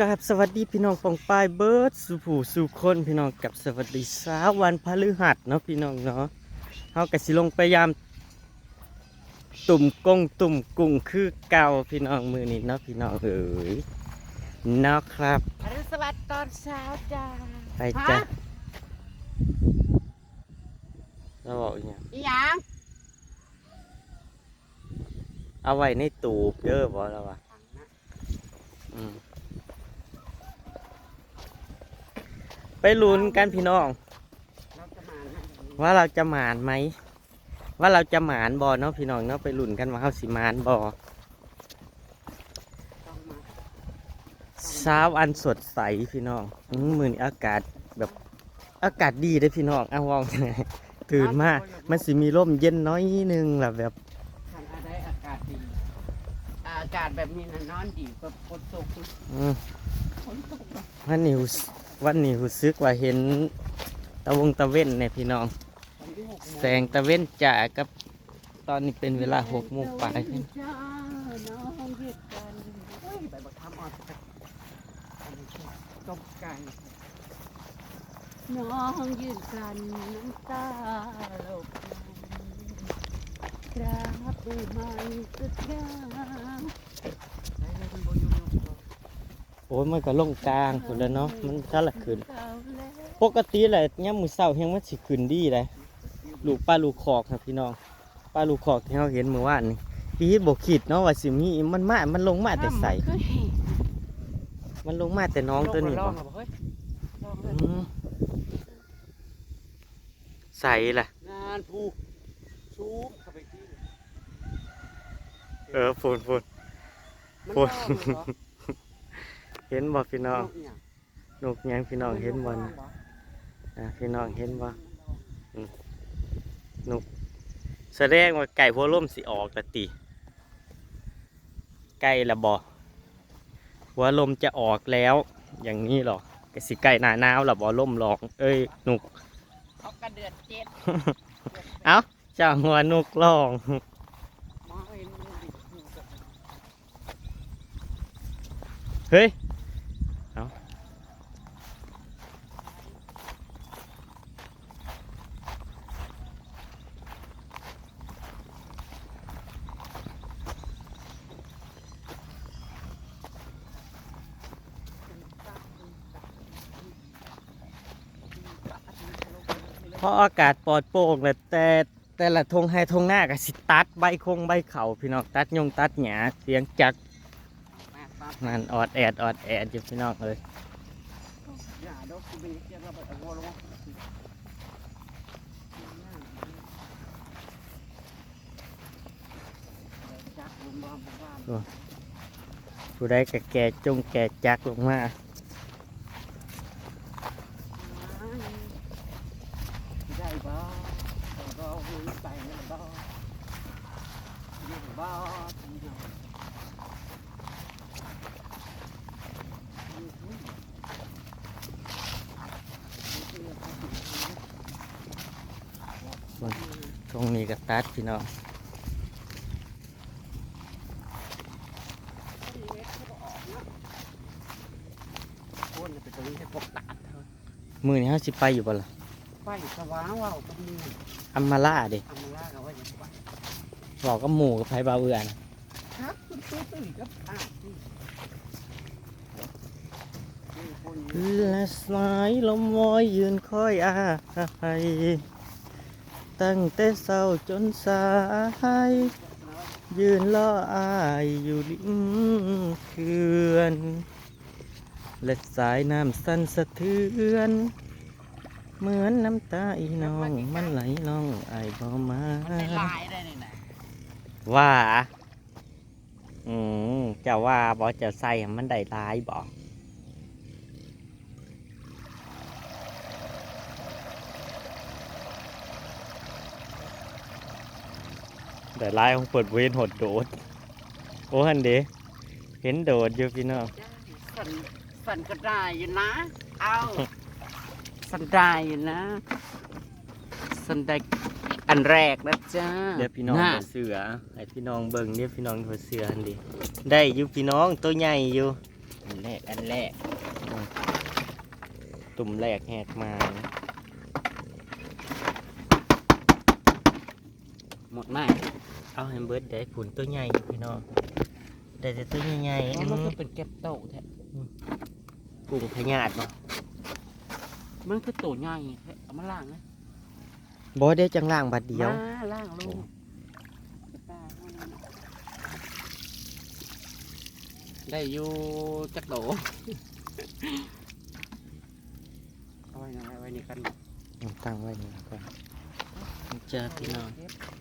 กับสวัสดีพี่น้องปองปายเบิร์ดสุผู้สุคนพี่น้องกับสวัสดีเช้าวันพฤหัสเนาะพี่น้องเนาะเฮากะสิลงไปยามตุ่มกงตุ่มกุ้งคือเก่าพี่น้องมือนี้เนาะพี่น้องเอ๋ยเนาะครับอรุณสวัสดิ์ตอนเช้าจ้าไปจ้ะฮะเราบอกอีกอย่างอีหยังเอาไว้ในตูบเด้อบ่แล้ววะอืม ไปลุ้นกันพี่น้องเราจะมานะว่าเราจะหมานไหม ว่าเราจะหมานบอเนาะพี่น้องเนาะไปลุ้นกันว่าเขาสิหมานบอต้องมาเช้าอันสดใสพี่น้องอืมมือนี้อากาศแบบอากาศดีเลยพี่น้องอ้าววองตื่นมามันสิมีร่มเย็นน้อยหนึงล่ะแบบทำอะไรอากาศดีอากาศแบบนี้นะนอนดีกว่าฝนตกอืมฝนตกแบบวันนี้รู้สึก วันนี้รู้สึกว่าเห็นตะวงตะเว้นเนี่ยพี่น้อง แสงตะเว้นจ่ากับตอนนี้เป็นเวลาหกโมงปลายน้องยืนกันน้ำตาโลกรับดูมันสุดงามได้เลยคุณโบยุยุ โอ้ยมันก็ลงกลางคนแล้วเนาะมันถ้าละขึ้นเก่าแล้วปกติแหละเนี่ยามมือเศร้าเฮงมันสิขึ้นดีเลยลูกป้าลูกคอกครับพี่น้องป้าลูกคอกที่เราเห็นเมื่อวานนี่พี่บอกคิดเนาะว่าสิมีมันมา มันลงมาแต่ใสก็เห็นมันลงมาแต่น้องตัวนี้ลบ่องเหรอเฮ้ยลองเลยอืมใสล่ะงานผูกชูบเข้าไปที่เออฝนฝนมันโอ้ลยอง เหรอเห็นบ่พี่น้องนกเนี่ยนกหยังพี่น้องเห็นบ่นะอะพี่น้องเห็นบ่นกแสดงว่าไก่หัวล่มสิออกละติไก่ละบ่หัวลมจะออกแล้ว อย่างนี้หรอก็สิไก่หน้าหนาวละบ่ล่มร้องเอ้ยนกเขากระเดือดเจ็ดเอ้าเจ้าหัวนกร้องมองเห็นมันดิอยู่กับเฮ้ย พราะอากาศปลอดโปร่งเลยแต่แต่ละทงไฮทงหน้าก็สิตัดใบคงใบเขาพี่น้องตัดยงตัดหญ้าเสียงจักมันั่นออดแอดออดแอดอยู่พี่น้องเลยกูไปเกี่ยวกับเอาวัวลงจักลุมบ้ามบ้ามผู้ใดก็แก่จงแก่จักลงมา ได้บ่ก็หุ่นไปแล้วบ่ยังบ่ ตรงนี้ก็ตัด พี่น้องคนเป็นตัวนี้ให้ปกตัดเถอะมือนี้เขาสิไปอยู่บ่ล่ะไฟสว่างว่าวก็มีอัมมาล่าเด็ทำมาล่ากันว่าอย่างไรบอกก็หมู่กับไผบาเอือนครับคุณตู้ตื่นก็อ่าที่นี่คคนและสายลมวอยยืนคอยอาให้ ตั้งแต่เศร้าจนสาย ยืนล่ออายอยู่ริมเขื่อน และสายน้ำสั่นสะเทือน เหมือนน้ำตาอีน้องมันไหลลองอายบ่มาลายได้นี่นะว่า อืมจะว่าบอจะใส่ให้มันได้ร้ายบอก ได้ร้ายของเปิดเวนหดโดด โอ้ฮันเดเห็นโดดอยู่พี่น้องสันสันก็ได้อยู่นะ เอาสันได้อยู่นะ สันได้อันแรกนะจ้าเดี๋ยวพี่น้องน่ะเบิ่งเสือให้พี่น้องเบิ่งเดี๋ยวพี่น้องเบิ่งเสือฮันเดได้อยู่พี่น้องตัวใหญ่อยู่อันแรกอันแรกตุ่มแรกแหกมา หมดไหมเอาให้เบิร์ดได้ผุนตัวใหญ่อยู่พี่น้องได้แต่ตัวใหญ่ๆอ๋ออืมันมก็เป็นแก็บโตแท้กุ้งพญาตเนาะมันคือโตใหญ่แท้เอามาล่างนะบ่ได้จังล่างบัดเดียวมาล่างลงได้อยู่จักโตเอาไว้นะไว้นี่กันเอาตั้งไว้นี่ก่อนเจอพี่น้องดู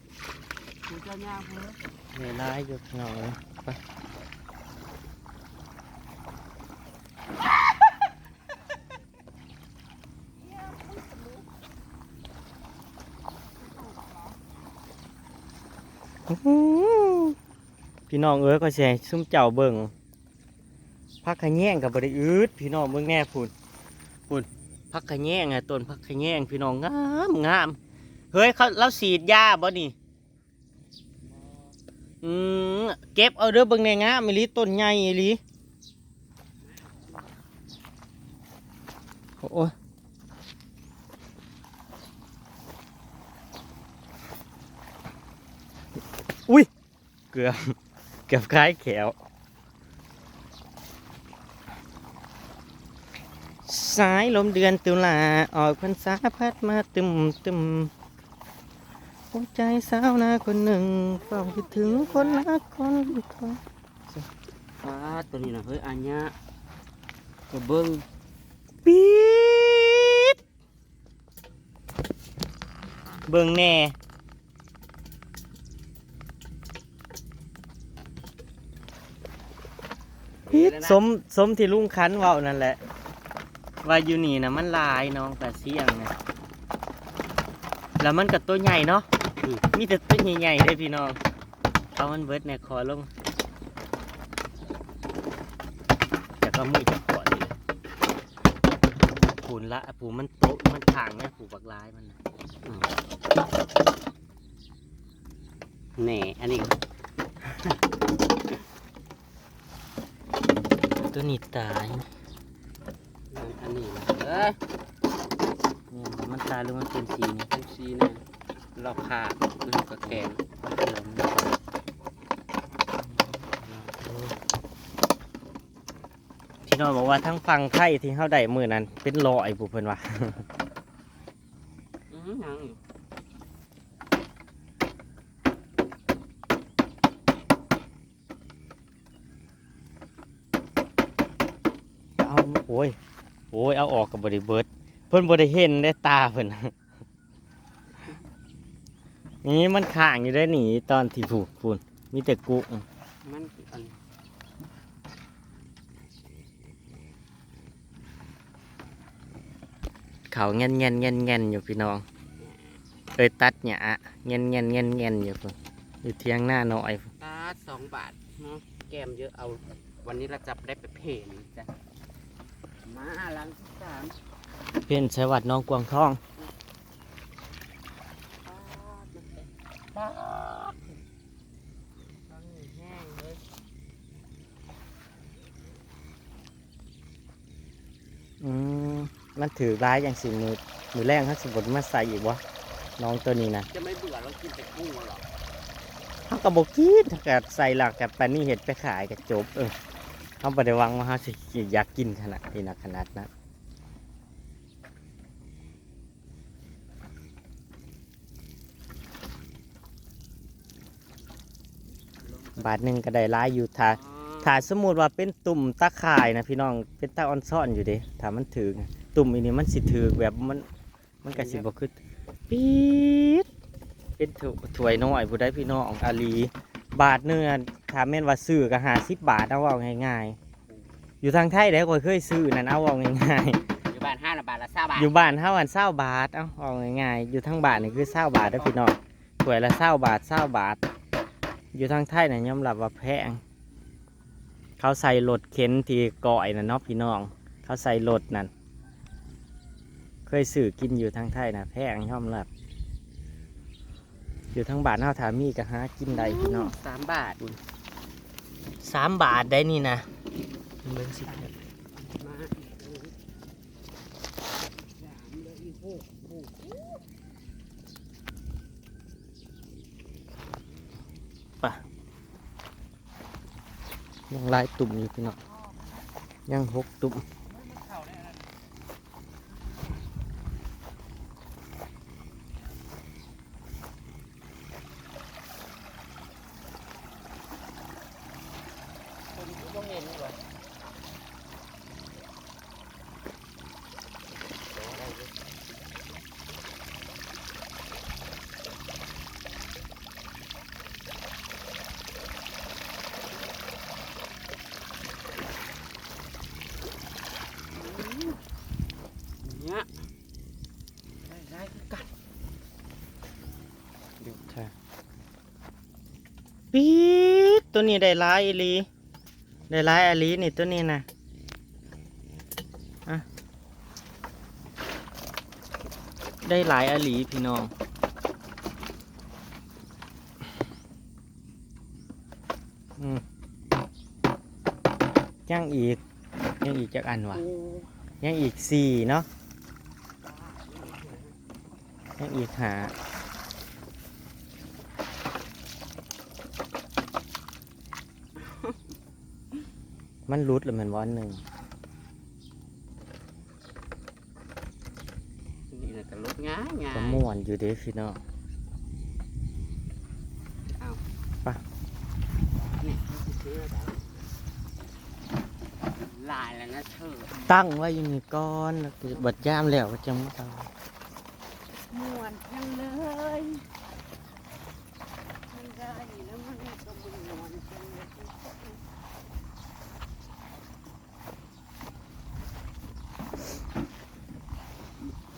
เจ้าย่างเพิ่นในร้ายอยู่พี่น้องเลยไปพี่น้องเอ้ยก็แช่ซุ่มเจ้าเบิ่งพักขะแยงกับบริอืดพี่น้องเบิ่งแน่พูนพูนพักขะแยงอะต้นพักขะแยงพี่น้องงามงามเฮ้ยเขาเราฉีดยาบ่นี่ อืมเก็บเอาเด้อเบิ่งในงามอีลีต้นใหญ่อีหลีโอ้ยอุ้ย เกือบ เกือบคล้ายแขวสายลมเดือนตุลาออกพรรษาพัดมาตึมตึม หัวใจสาวนาคนหนึ่งเฝ้าคิดถึงคนรักคนคนฟ้าตัวนี้นะเฮ้ยอันเนี้ยก็เบิ้งปี๊ดเบิ่งแน่ปี๊ดสมสมที่ลุงคันเว้านั่นแหละ ว่าอยู่นี่นะมันหลายน้องแต่เสียงนะแล้วมันกับตัวใหญ่เนาะอื มมีแต่ตัวใหญ่ๆเลยพี่น้องเอามันเบิดในคอลงแต่ก็มือจะกอดเลยปูนละปูมันโตะมันทางเนี่ยปูบักลายมันน่ะแหน่อันนี้ ตัวนี้ตายอันนี้นะเอ้ยเนี่ยมันตายหรือมันเป็นสีนี่เป็นชีนะ เราขาดเรากระแกนพี่น้องบอกว่าทั้งฟังไทยที่เขาได้มือนั้น เป็นรอยบุเพิ่นว่าเอาโอ้ยโอ้ยเอาออกกับบริเบิร์ดเพิ่นบริเห็นได้ตาเพิ่น นี่มันข้างอยู่ได้หนีตอนที่ผูกพูนมีแต่กุมันคืออันเขาเงี้ยเงี้ยเงี้ยเงี้ยอยู่พี่น้องเอ้ยตัดหยาเงี้ยเงี้ยเงี้ยเงี้ยอยู่พุ่นอยู่เทียงหน้าหน่อยพุ่นตาสองบาทเนาะแกมเยอะเอา วันนี้เราจับได้ไปเพนจ้ะมาหลังที่สาม เพื่อนใช้วัดน้องกวางทอง ป้าดมันแห้งเลยอืมมันถือร้ายอย่างสิมือมือแรงเขาสิบดมาใส่อีกวะน้องตัวนี้นะจะไม่เบื่อเรากินแต่กุ้งหรอกเขาก็บอกกินถ้าเกิดใส่หลักกับปานนี่เห็ดไปขายกับจบเออเขาบ่ได้หวังว่าเขาสิอยากกินขนาดนี้นะขนาดนั้น บาทหนึ่งก็ได้หลายอยู่ถ้าถ้าสมมุติว่าเป็นตุ่มตะข่ายนะพี่น้องเป็นตาออนซ่อนอยู่เด้ถ้ามันถือตุ่มอันนี้มันสิถือแบบมันมันก็สิบ่คือปี๊ดเป็นถ้วยถ้วยน้อยผู้ใดพี่น้องอาลีบาทหนึงอะถ้าแม่นว่าซื้อก็หาสิบบาทเอาเอาง่ายๆ อยู่ทางไทยได้ก็เคยซื้อนั่นเอาเอาง่ายอยู่บ้านห้าละบาทละสาบาทๆอยู่บ้านเท่ากันเศร้าบาทเอาเอาง่ายๆ อยู่ทางบ้านนี่คือเศร้าบาทได้อพี่น้องถ้วยละเศร้าบาทเศร้าบาท อยู่ทางไทยน่ะยอมรับว่าแพง เขาใส่รถเข็นที่ก่อยน่ะเนาะพี่น้อง เขาใส่รถนั่น เคยซื้อกินอยู่ทางไทยนะแพงยอมรับ อยู่ทางบ้านเฮาถามีก็หากินได้พี่น้องสามบาทสามบาทได้นี่นะเบิ่งสิมาอีกสามเหลืออีกหกหก ยังลายตุ่มอยู่พี่น้องยังหกตุ่มเนี่ยได้ได้คือกัน ดูใช่ปี๊ด ตัวนี้ได้หลายอีหลีได้หลายอีหลีนี่ตัวนี้นะอะได้หลายอีหลีพี่น้องอืมยังอีกยังอีกจักอันวะโอ้ยังอีกสี่เนาะยังอีกหา มันรุดเลยมันวันหนึ่งนี่นะก็ลดง่ายง่ายก็ม่วนอยู่เด้พี่น้องเนี่ยซื้อแล้วลายแล้วนะเธอตั้งไว้อยังนี้ก้อนแล้วก็บัดย่ามแล้วก็จะมาเอาม่วนจังเลยมันได้แล้วมันก็ม่วนจังเลย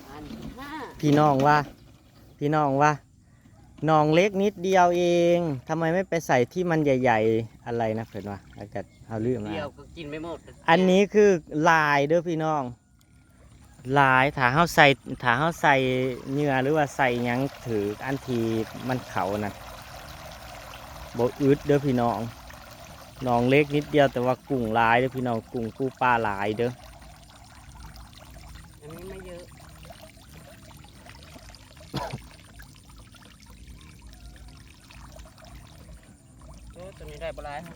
อันที่ห้า พี่น้องว่า พี่น้องว่าน้องเล็กนิดเดียวเอง ทำไมไม่ไปใส่ที่มันใหญ่ ๆ อะไรนะเพื่อนว่าอากาศเอาลืมเดียวแล้วก็กินไม่หมดอันนี้คือลายเด้อพี่น้อง ลายถ้าเฮาใส่ถ้าเฮาใส่เนื้อหรือว่าใส่หยังถืออันทีมันเขานะบ่อึดเด้อพี่น้องน้องเล็กนิดเดียวแต่ว่ากุ้งลายเด้อพี่น้องกุ้งปูปลาลายเด้ออันนี้ไม่เยอะ โอ้ตัวนี้ได้ปลายครับ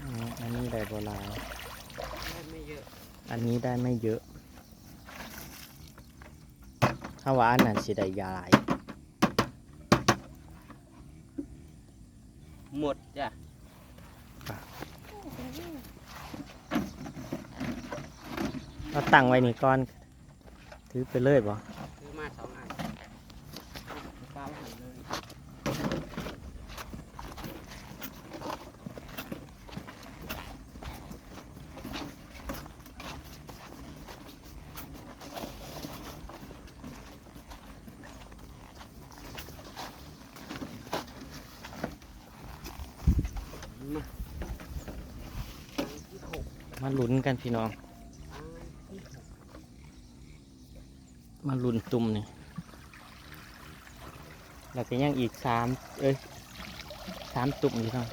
อืมอันนี้ได้บ่หลาย ได้ไม่เยอะ อั นนี้ได้ไม่เยอะ ถ้าว่าอันนั้นสิได้ยายหมดจ้ะเราตั้งไว้นี่ก่อน ถือไปเลยบ่ ซื้อมาสองอันปลาหันเลย มาอันที่หก มา ลุ้นกันพี่น้องอันที่หกมาลุ้นตุ่มนี่แล้วก็ยังอีกสามเอ้ยสามตุ่มอยู่เนาะ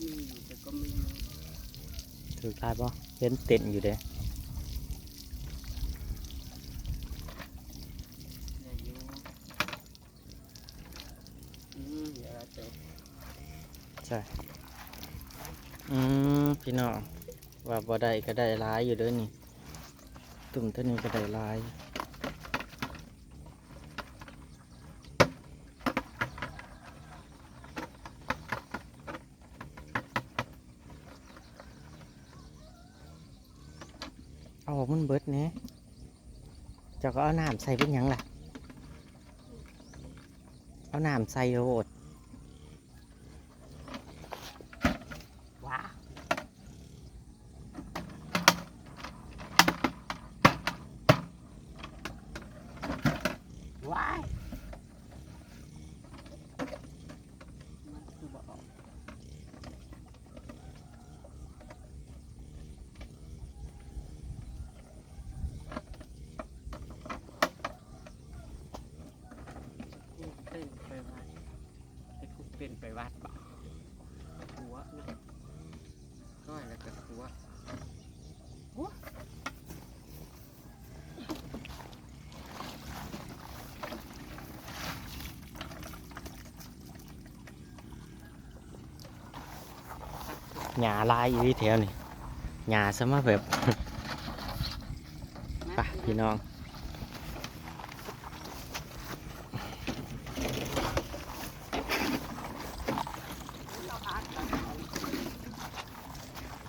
มีอยู่แต่ก็ไม่เยอะถือลายบ่เห็นเต็นอยู่เด้ เด้อ ใช่อืมพี่น้อง ว่าได้ก็ได้หลายอยู่ด้อนี่ ตุ่มเท่านี้ก็ได้หลายเอาออกมันเบิดแหน่เจ้าก็เอาน้ำใส่เป็นยังล่ะ เอาน้ำใส่โรด ว้าว้ายมันคือบ่ออก กูเป็นไปวัดไอ้กูเป็นไปวัด บ่หัวนะก้อยแล้วก็หัวหัวหญ้าลายอยู่ที่แถวนี่หญ้าซะมาแบบ ไปพี่น้อง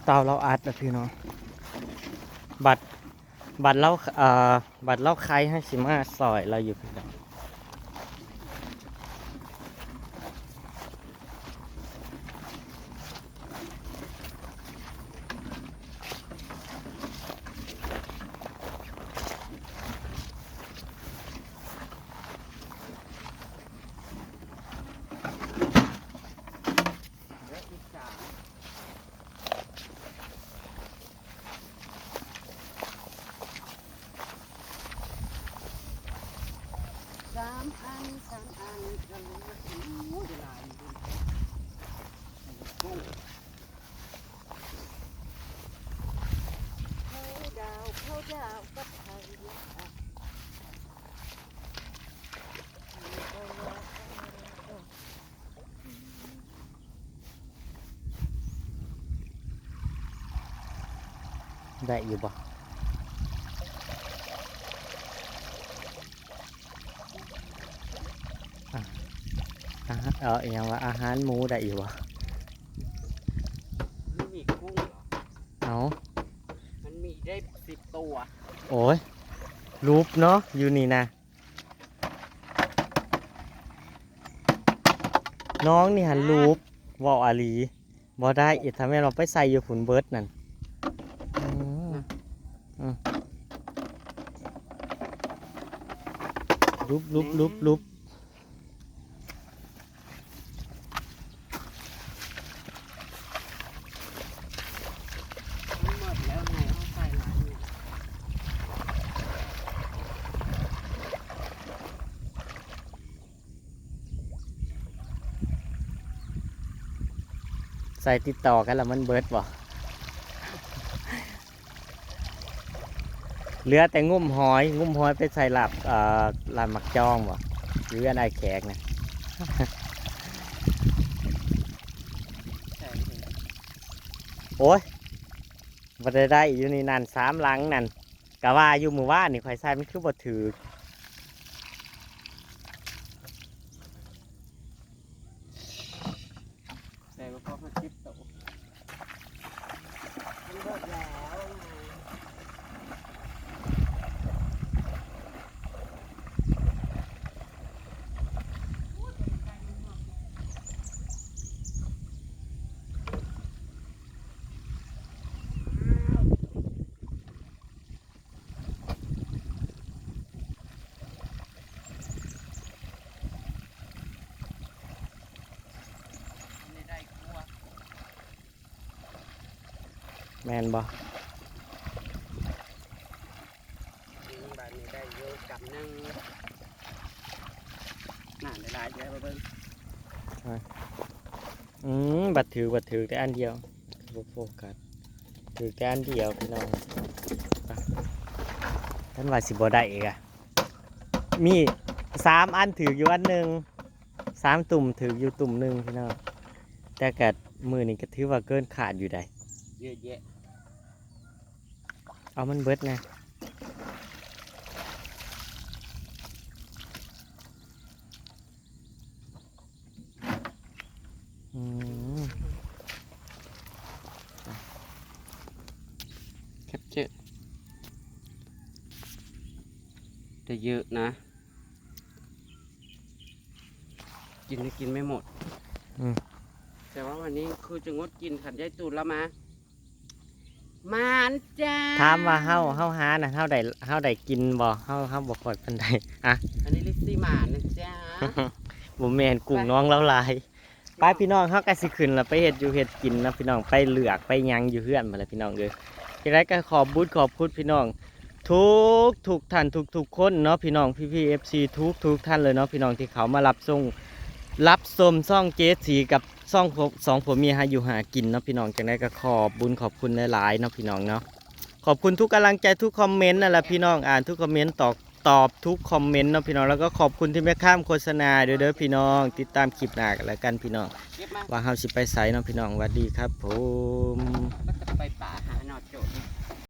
เตาเราอัดนะพี่น้องบัตรบัตรเราเอ่อบัตรเล่าใครให้สิมาซอยเราอยู่พี่น้อง เดี๋ยวอีกสามสามอันสามอันกันโอ้ยหลายอยู่กุ้งเขาดาวเขาดาวกับ ไทยละอะได้อยู่บ่อะอาหารเอออหยังว่าอาหารหมูได้อยู่บ่ มันมีกุ้งเหรอ เอา มันมีได้สิบตัว โอ้ย รูปเนาะอยู่นี่นะน้องนี่หันรูปวออาลีบอได้อีกทำให้เราไปใส่อยู่ฝุ่นเบิร์ดนั่นรูปรูปรูปรูป มันหมดแล้วไงเอาใส่หลายอยู่ ใส่ติดต่อกันแล้วมันเบิร์ดบ่เหลือแต่งุ่มหอย งุ่มหอยไปใส่หลับเอ่อหลับหมักจองบ่หรืออันไอแขกนะใส่เลยโอ้ยบ่ได้ได้อยู่นี่นั่นสามหลังนั่นกะว่าอยู่หมู่บ้านนี่ข่อยใส่มันคือบ่ถือ ใส่มาพอมาชิปโตมันหมดแล้วไง ไม่ได้กลัว แมนบ่อืมแบบนี้ได้เยอะกับหนึ่งน่าได้หลายเยอะมาเบิ่งอืมบัดถือบัดถือแต่อันเดียวบ่โฟกัสถือแต่อันเดียวพี่น้องไปท่านว่าสิบ่ได้อีกอะมีสามอันถืออยู่อันหนึ่งสามตุ่มถืออยู่ตุ่มหนึ่งพี่น้องแต่กัดมือนี่ก็ถือว่าเกินขาดอยู่ได้ เยอะแยะ เอามันเบิดนะอืมแคปเจอร์แต่เยอะนะ กินไม่กินไม่หมดอืมแต่ว่าวันนี้คือจะงดกินขันยายตูดแล้วมา มานจ้าถามว่าเฮาเฮาหานะเฮาได้เฮาได้กินบ่เฮาเฮาบ่ค่อยปานใดอะอันนี้ลิซซี่หมานนะจ้าบ่แม่นกุ้งน้องเราหลายไปพี่น้องเฮาก็สิขึ้นแล้วไปเฮ็ดอยู่เฮ็ดกินนะพี่น้องไปเลือกไปหยังอยู่เฮือนมาแล้วพี่น้องเด้อจังไดก็ขอบบุญขอบคุณพี่น้อง ทุกทุกท่านทุกทุกคนเนาะพี่น้องพี่พี่ FC ทุกทุกท่านเลยเนาะพี่น้องที่เขามารับส่งรับชมซ่องเจสสีกับ สองผมสองผัวเมียหาอยู่หากินเนาะพี่น้องจังไดก็ขอบบุญขอบคุณหลายๆเนาะพี่น้องเนาะขอบคุณทุกกำลังใจทุกคอมเมนต์นั่นแหละพี่น้องอ่านทุกคอมเมนต์ตอบตอบทุกคอมเมนต์เนาะพี่น้องแล้วก็ขอบคุณที่ไม่ข้ามโฆษณาเด้อเด้อพี่น้อง ติดตามคลิปหน้ากันแล้วกันพี่น้องเก็บมาว่าเฮาสิไปไสเนาะพี่น้องหวัดดีครับผม ก็จะไปป่าหาหนอโจทย์